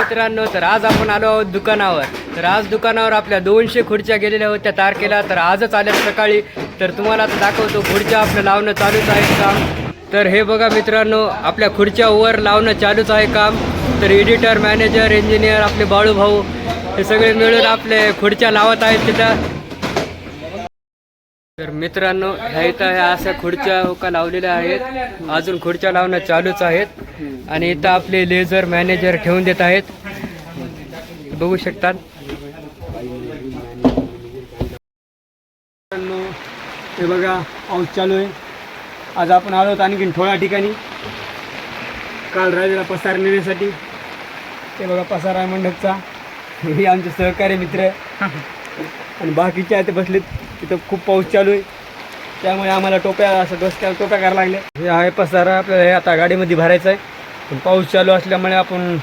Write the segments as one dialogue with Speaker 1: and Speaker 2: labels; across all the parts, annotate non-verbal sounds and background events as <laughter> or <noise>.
Speaker 1: मित्रांनो तर आज आपण आलो आहोत दुकानावर. तर आज दुकानावर आपल्या दोनशे खुर्च्या गेलेल्या होत्या तारखेला. तर आजच आल्या सकाळी. तर तुम्हाला आता दाखवतो खुर्च्या आपलं लावणं चालूच आहे काम तर हे बघा मित्रांनो आपल्या खुर्च्या वर लावणं चालूच आहे काम तर एडिटर मॅनेजर इंजिनियर आपले बाळू भाऊ हे सगळे मिळून आपले खुर्च्या लावत आहेत तिथं. तर मित्रांनो ह्या इथं ह्या अशा खुर्च्या का लावलेल्या आहेत. अजून खुर्च्या लावणं चालूच आहेत. आणि इथं आपले लेझर मॅनेजर ठेवून देत आहेत. बघू शकतात.
Speaker 2: मित्रांनो, हे बघा पाऊस चालू आहे. आज आपण आलो आहोत आणखीन थोड्या ठिकाणी. काल राजाला पसार नेण्यासाठी. ते बघा पसार आहे मंडपचा. हे आमचे सहकारी मित्र. आणि बाकीचे आहे ते बसलेत. तिथं खूप पाऊस चालू आहे. त्यामुळे आम्हाला टोप्या असं डोसक्याला टोप्या करायला लागल्या हे आहे पसारा. आपल्याला हे आता गाडीमध्ये भरायचं आहे. पण पाऊस चालू असल्यामुळे आपण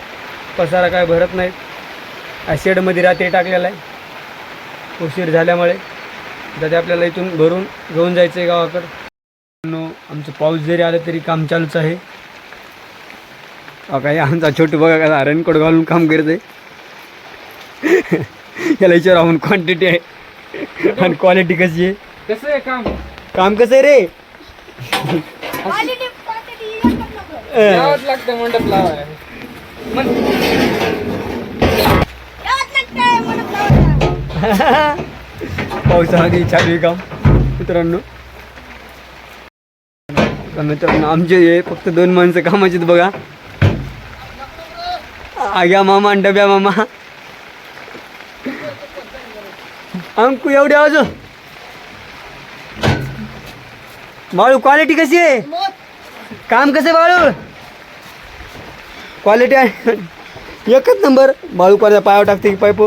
Speaker 2: पसारा काय भरत नाही. शेडमध्ये रात्री टाकलेला आहे. उशीर झाल्यामुळे. तर ते आपल्याला इथून भरून घेऊन जायचं आहे गावाकडं आमचं पाऊस जरी आलं तरी काम चालूच आहे. अ काही आमचा छोटू बघा रेनकोट घालून काम करते आहे <laughs> याला विचार आपण क्वांटिटी आहे. आणि क्वालिटी कशी आहे?
Speaker 1: कसं आहे काम?
Speaker 2: काम कसं आहे रे?
Speaker 1: लागतं मंडप लावाय
Speaker 3: म्हणून लावलं.
Speaker 2: पावसामध्ये चालू आहे काम. मित्रांनो. तर मित्रांनो आमचे हे फक्त दोन माणसं कामाचे आहेत बघा. आग्या मामा आणि डब्या मामा. अंकू एवढे आवाज बाळू क्वालिटी कशी आहे? काम कसं बाळू? क्वालिटी आहे. एकच नंबर बाळू कोणाच्या पायावर टाकते की पाईप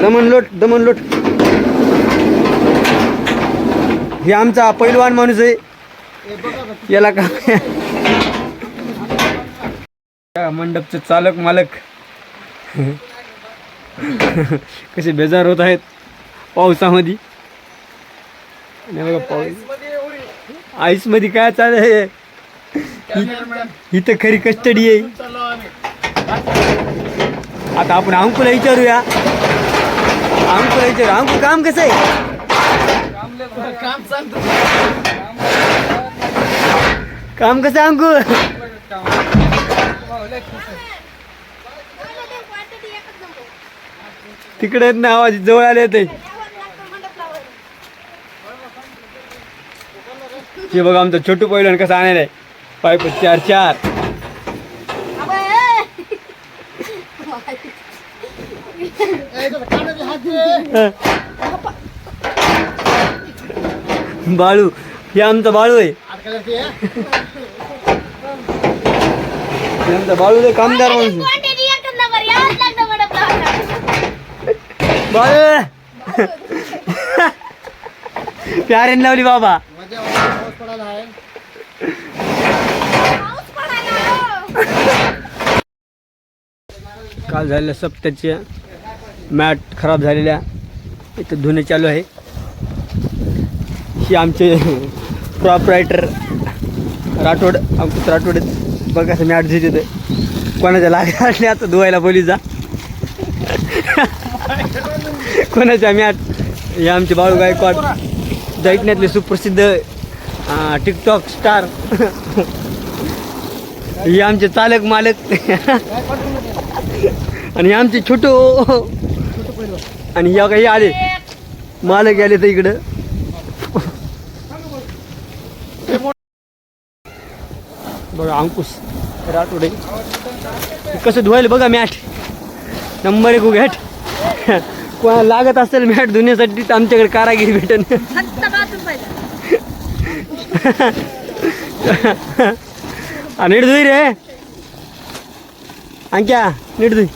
Speaker 2: दमन लोट दमन लोट. हे आमचा पैलवान माणूस आहे. याला का मंडपचे चालक मालक. <laughs> कसे बेजार होत आहेत पावसामध्ये. बघा पाऊस. आईसमध्ये काय चालू आहे इथं खरी कस्टडी आहे. आता आपण अंकुला विचारूया. अंकुला विचारू. अंकु काम कसं आहे? काम कसं आहे अंकु
Speaker 3: क्वालिटी क्वांटिटी एकच नंबर
Speaker 2: तिकडे ना आवाज जवळ आले ते. हे बघा आमचं छोटू पहिलं कसं आणायला पाईप चार चार. बाळू हे आमचं बाळू आहे. आमचं बाळू आहे कामदार माणूस आहे.
Speaker 3: क्वांटिटी एकच नंबर यावंच लागतं मंडप लावायला.
Speaker 2: बाळू! प्यारेन लावली बाबा.
Speaker 3: पाऊस झालं हो.
Speaker 2: काल झालेल्या सप्त्याच्या मॅट खराब झालेल्या. इथं धुणे चालू आहे. ही आमचे प्रॉप रायटर राठोड अंकुश राठोड बघा असं मॅट झिट येतं कोणाच्या लागल्या <laughs> आता धुवायला बोली जा. <laughs> कोणाच्या आज हे आमचे बाळू गायकवाड दैटण्यातले सुप्रसिद्ध टिकटॉक स्टार हे आमचे चालक मालक. आणि आमचे छोटो. आणि या काही आले. मालक आले तर इकडं. बघा अंकुश राठोडे. कसं धुवायला बघा मॅट. नंबर एक घॅट कोणाला लागत असेल मॅट धुण्यासाठी तर आमच्याकडे कारागिरी. हा, नीट धुई रे. अंक्या नीट धुई.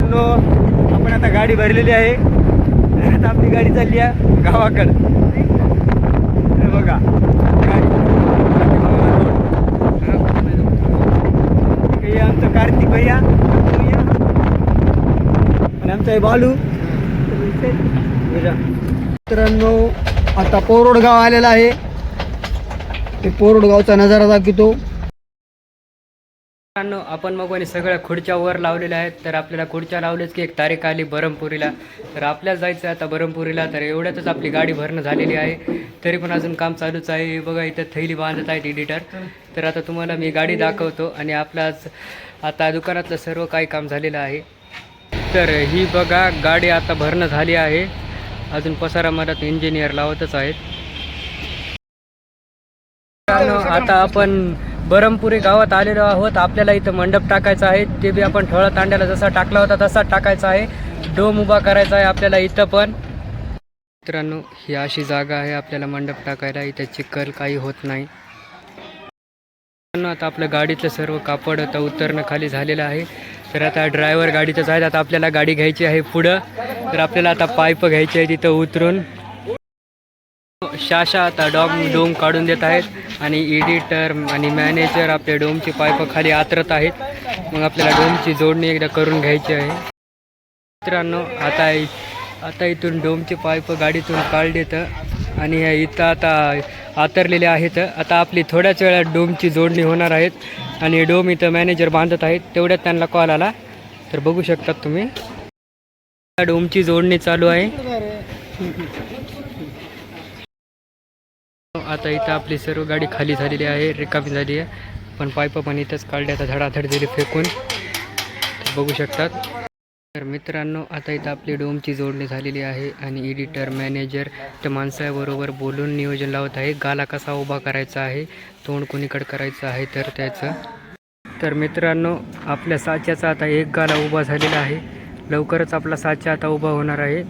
Speaker 2: नो, आपण आता गाडी भरलेली आहे. आता आपली गाडी चालली आहे गावाकडं. बघा गाडी- हे आमचं कार्तिक भैया आणि आमचा आहे बालू? मित्रांनो आता पोरोडगाव आलेला आहे. ते पोरोडगावचा नजारा दाखवतो.
Speaker 1: मित्रांनो आपण मग आणि सगळ्या खुर्च्या वर लावलेल्या आहेत. तर आपल्याला खुर्च्या लावल्याच की एक तारीख आली बरमपुरीला. तर आपल्याला जायचं आहे आता बरमपुरीला. तर एवढ्यातच आपली गाडी भरणं झालेली आहे. तरी पण अजून काम चालूच आहे. बघा इथं थैली बांधत आहेत एडिटर तर आता तुम्हाला मी गाडी दाखवतो आणि आपल्याच आता दुकानातलं सर्व काही काम झालेलं आहे. तर ही बघा गाडी आता भरणं झाली आहे. अजून पसारा मधात इंजिनियर लावतच आहेत. मित्रांनो, आता आपण बरमपुरी गावात आलेलो आहोत. आपल्याला इथं मंडप टाकायचा आहे. ते बी आपण ठळा तांड्याला जसा टाकला होता तसा टाकायचा आहे. डोम उभा करायचा आहे आपल्याला इथं पण. मित्रांनो ही अशी जागा आहे. आपल्याला मंडप टाकायला इथं चिखल काही होत नाही. मित्रांनो, आता आपलं गाडीतलं सर्व कापड आता उतरणं खाली झालेलं आहे. तर आता ड्रायव्हर गाडीतच आहेत. आता आपल्याला गाडी घ्यायची आहे पुढं. तर आपल्याला आता पाईप घ्यायची आहे तिथं उतरून. शाशा आता डॉम डोम काढून देत आहेत. आणि एडिटर आणि मॅनेजर आपल्या डोमची पाईप खाली आतरत आहेत. मग आपल्याला डोमची जोडणी एकदा करून घ्यायची आहे. मित्रांनो आता आता इथून डोमची पाईप गाडीतून काढली तर आणि इथं आता आतरलेले आहेत. आता आपली थोड्याच वेळात डोमची जोडणी होणार आहेत. आणि डोम इथं मॅनेजर बांधत आहेत तेवढ्यात त्यांना कॉल आला. तर बघू शकतात तुम्ही. डोमची जोडणी चालू आहे. आता इथं आपली सर्व गाडी खाली झालेली आहे रिकामी झाली आहे. पण पाईप पण इथंच काढल्या आता धडाधड दिली फेकून. बघू शकतात. तर मित्रांनो आता इथं आपली डोमची जोडणी झालेली आहे आणि एडिटर मॅनेजर त्या माणसाबरोबर बोलून नियोजन लावत आहे. गाला कसा उभा करायचा आहे तोंड कोणीकडे करायचं आहे तर त्याचं. तर मित्रांनो आपल्या साच्याचा आता एक गाला उभा झालेला आहे. लवकरच आपला साचा आता उभा होणार आहे.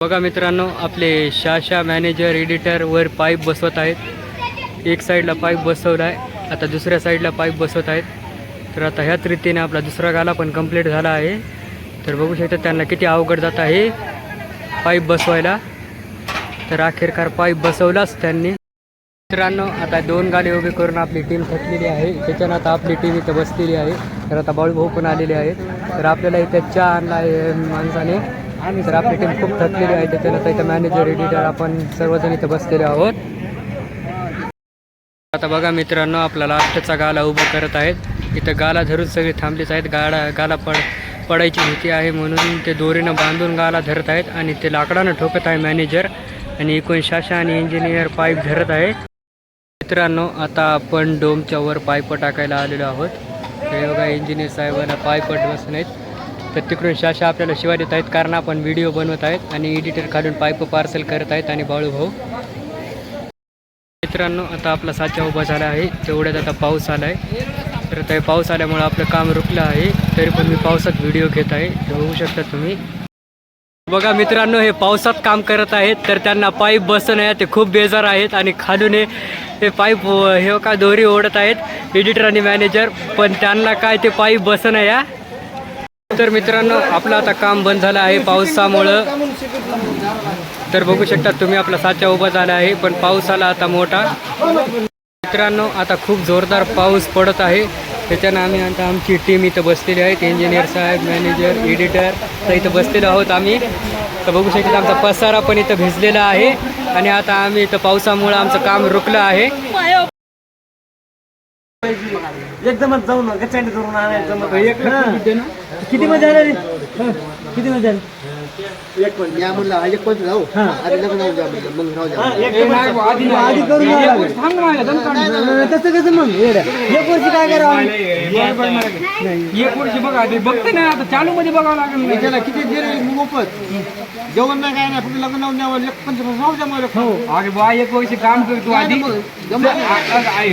Speaker 1: बघा मित्रांनो आपले शाशा मॅनेजर एडिटर वर पाईप बसवत आहेत. एक साईडला पाईप बसवला आहे आता दुसऱ्या साईडला पाईप बसवत आहेत. तर आता ह्याच रीतीने आपला दुसरा गाला पण कंप्लीट झाला आहे. तर बघू शकता त्यांना किती अवघड जात आहे पाईप बसवायला. तर अखेरकार पाईप बसवलाच त्यांनी. मित्रांनो आता दोन गाले उभे करून आपली टीम थकलेली आहे. त्याच्यानं आता आपली टीम इथं बसलेली आहे. तर आता बाळूभाऊ पण आलेले आहेत. तर आपल्याला इथं चहा आणला आहे माणसाने. तर आपली टीम खूप थकलेली आहे. त्याच्यानं आता इथं मॅनेजर एडिटर आपण सर्वजण इथं बसलेले आहोत. आता बघा मित्रांनो आपला लास्टचा गाला उभा करत आहेत. इथं गाला धरून सगळे थांबलेच आहेत. गाडा गाला पड पडायची भीती आहे म्हणून ते दोरीनं बांधून गाला धरत आहेत आणि ते लाकडानं ठोकत आहे मॅनेजर आणि एकूण शाशा आणि इंजिनियर पाईप धरत आहे. मित्रांनो आता आपण डोमच्या वर पाईप टाकायला आलेलो आहोत. हे बघा इंजिनियर साहेबांना पाईप बसून आहेत. तर तिकडून शाशा आपल्याला शिवाय देत आहेत कारण आपण व्हिडिओ बनवत आहेत आणि एडिटर खालून पाईप पार्सल करत आहेत आणि बाळू भाऊ. मित्रांनो आता आपला साचा उभा झाला आहे. तेवढ्यात आता पाऊस आला आहे तर ते पाऊस आल्यामुळं आपलं काम रुकलं आहे. तरी पण मी पावसात व्हिडिओ घेत आहे. बघू शकता तुम्ही. बघा मित्रांनो हे पावसात काम करत आहेत. तर त्यांना पाईप बसणं आहे. ते खूप बेजार आहेत आणि खालून हे हे पाईप हे हो का दोरी ओढत आहेत. एडिटर आणि मॅनेजर पण त्यांना काय ते पाईप बसणं या तर मित्रांनो आपलं आता काम बंद झालं आहे पावसामुळं. तर बघू शकता तुम्ही आपला साचा उभा झाला आहे. पण पाऊस आला आता मोठा. मित्रांनो आता खूप जोरदार पाऊस पडत आहे. त्याच्यानं आम्ही आता आमची टीम इथं बसलेली आहेत इंजिनियर साहेब मॅनेजर एडिटर तर इथं बसलेलो आहोत आम्ही. तर बघू शकता आमचा पसारा पण इथं भिजलेला आहे. आणि आता आम्ही इथं पावसामुळं आमचं काम रुकलं आहे.
Speaker 2: एकदमच जाऊ ना गच्चांडी करून आणायचं? किती मध्ये आला
Speaker 4: या म्हणलं आधी पण जाऊ आधी लग्न जाऊ द्या म्हणलं मग राहू द्या
Speaker 2: आधी करून यावं तसं कसं मग येड्या. एक वर्षी काय करावं
Speaker 1: एक वर्षी बघा ते बघते ना आता चालू मध्ये बघावं लागेल
Speaker 4: त्याला किती दिले मोफत जेवण नाही काय नाही फक्त लग्न लावून द्यावं एक पंचवीस राहू द्या मला
Speaker 2: हो.
Speaker 1: अरे बा एक वर्षी काम करतो आधी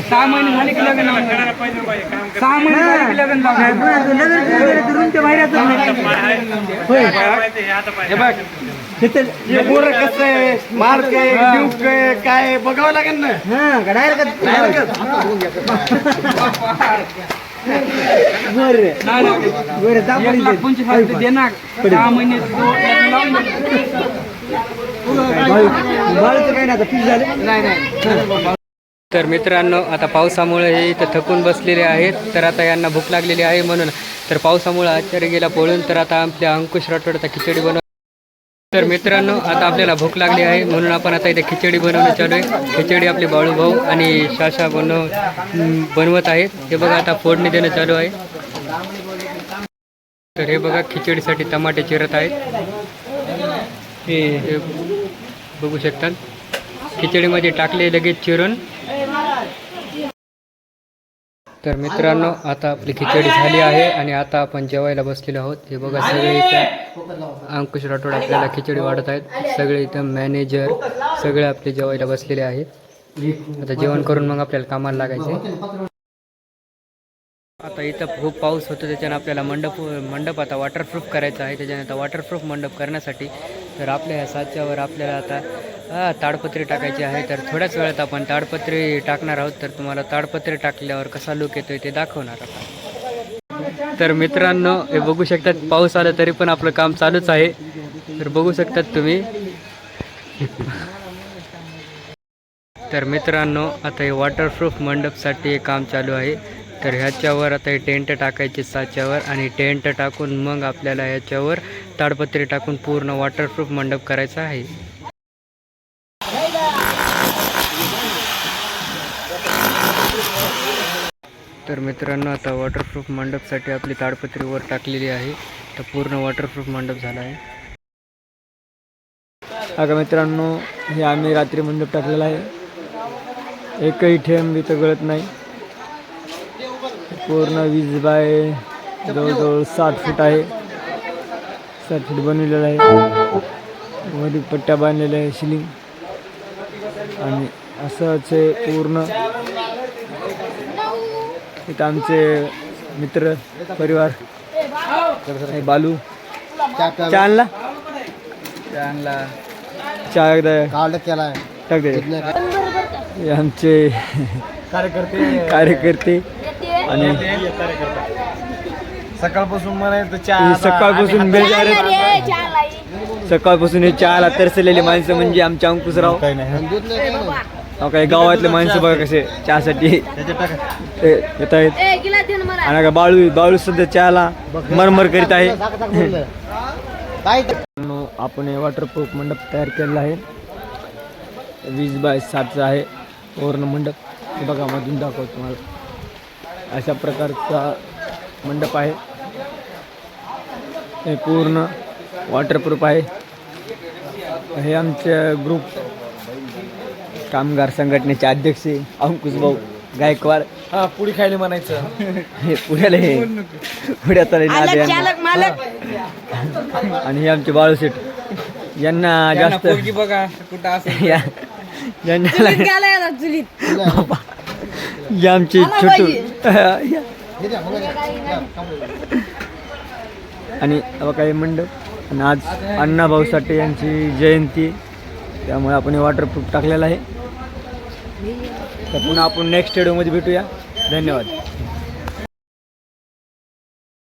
Speaker 1: सहा महिने झाले की लग्न सहा महिने झाले की लग्न लावणार.
Speaker 2: रूमच्या बाहेर नाही. होय. तिथे-
Speaker 4: पोरं कसं आहे मार्क आहे ड्यूक आहे काय बघावं लागेल ना
Speaker 2: हा, direct. बरं रे.
Speaker 1: नाही, नाही.
Speaker 2: बरं, जा
Speaker 1: एक
Speaker 2: पलीकडे.
Speaker 1: लाख पंचवीस हजार रुपये देणार सहा महिने तो लग्न लावून
Speaker 2: बाळू- बाळूचं काय नाही आता फीस झालं
Speaker 4: नाही नाही
Speaker 1: तर मित्रांनो आता पावसामुळे हे इथं थकून बसलेले आहेत तर आता यांना भूक लागलेली आहे म्हणून तर पावसामुळे आचार्य गेला पळून तर आता आपल्या अंकुश राठोडचा खिचडी बनव तर मित्रांनो आता आपल्याला भूक लागली आहे. म्हणून आपण आता इथे खिचडी बनवणं चालू आहे. खिचडी आपले बाळूभाऊ आणि शाशा बनव बनवत आहेत. हे बघा आता फोडणी देणं चालू आहे. तर हे बघा खिचडीसाठी टमाटे चिरत आहेत. हे हे बघू शकतात खिचडीमध्ये टाकले लगेच चिरून तर मित्रांनो आता आपली खिचडी झाली आहे आणि आता आपण जेवायला बसलेलो आहोत. हे बघा सगळे इथं अंकुश राठोड आपल्याला खिचडी वाढत आहेत. सगळे इथं मॅनेजर सगळे आपले जेवायला बसलेले आहेत. आता जेवण करून मग आपल्याला कामाला लागायचे आता इथं खूप पाऊस होतो त्याच्यानं आपल्याला मंडप मंडप आता वॉटरप्रूफ करायचा आहे. त्याच्यानं आता वॉटरप्रूफ मंडप करण्यासाठी तर आपल्या ह्या साच्यावर आपल्याला आता ताडपत्री टाकायची आहे. तर थोड्याच वेळात आपण ताडपत्री टाकणार आहोत. तर तुम्हाला ताडपत्री टाकल्यावर कसा लुक येतोय ते दाखवणार आता तर मित्रांनो हे बघू शकतात पाऊस आला तरी पण आपलं काम चालूच आहे. तर बघू शकतात तुम्ही. तर मित्रांनो आता हे वॉटरप्रूफ मंडपसाठी हे काम चालू आहे. तर ह्याच्यावर आता हे टेंट टाकायचे साच्यावर आणि टेंट टाकून मग आपल्याला ह्याच्यावर ताडपत्री टाकून पूर्ण वॉटरप्रूफ मंडप करायचा आहे. तर मित्रांनो आता वॉटरप्रूफ मंडपसाठी आपली ताडपत्री वर टाकलेली आहे. तर पूर्ण वॉटरप्रूफ मंडप झाला आहे.
Speaker 2: अगं मित्रांनो हे आम्ही रात्री मंडप टाकलेला आहे. एकही ठेम इथं गळत नाही. पूर्ण वीज बाय जवळजवळ साठ फूट आहे. साठ फूट बनवलेलं आहे. मध्ये पट्ट्या बांधलेल्या आहे शिलिंग आणि असंच हे पूर्ण. इथं आमचे मित्र परिवार. बालू. चहा आणला? चहा एकदा
Speaker 4: काढलं केला
Speaker 2: टाक दे. हे आमचे कार्यकर्ते. कार्यकर्ते आणि
Speaker 5: सकाळपासून म्हणायचं
Speaker 2: सकाळपासून बेजार. सकाळपासून हे चहाला तरसलेली माणसं म्हणजे आमचे अंकुशराव
Speaker 4: दूध नाही काय नाही.
Speaker 2: अहो, काही गावातले माणसं बघा कसे चहासाठी ते येत आहेत. आणि का बाळू बाळू सध्या चहाला मरमर करीत आहे.
Speaker 4: काय?
Speaker 2: मित्रांनो, आपण हे वॉटरप्रूफ मंडप तयार केलेला आहे वीस बाय साठचा आहे वर्ण मंडप हे बघा मधून दाखवतो तुम्हाला अशा प्रकारचा मंडप आहे हे पूर्ण वॉटरप्रूफ आहे. हे आमच्या ग्रुप कामगार संघटनेचे अध्यक्ष अंकुश भाऊ गायकवाड.
Speaker 5: हा पुडी खायला म्हणायचं.
Speaker 2: हे पुण्याला हे. पुण्यात. आणि हे आमचे बाळूशेठ यांना जास्त
Speaker 5: बघा कुठं असं
Speaker 2: हे आमचे छोटू <laughs>
Speaker 4: हे.
Speaker 2: आणि काही मंडप. आणि आज अण्णाभाऊ साठे यांची जयंती. त्यामुळे आपण हे वॉटरप्रूफ टाकलेलं आहे. तर पुन्हा आपण नेक्स्ट व्हिडिओमध्ये भेटूया. धन्यवाद.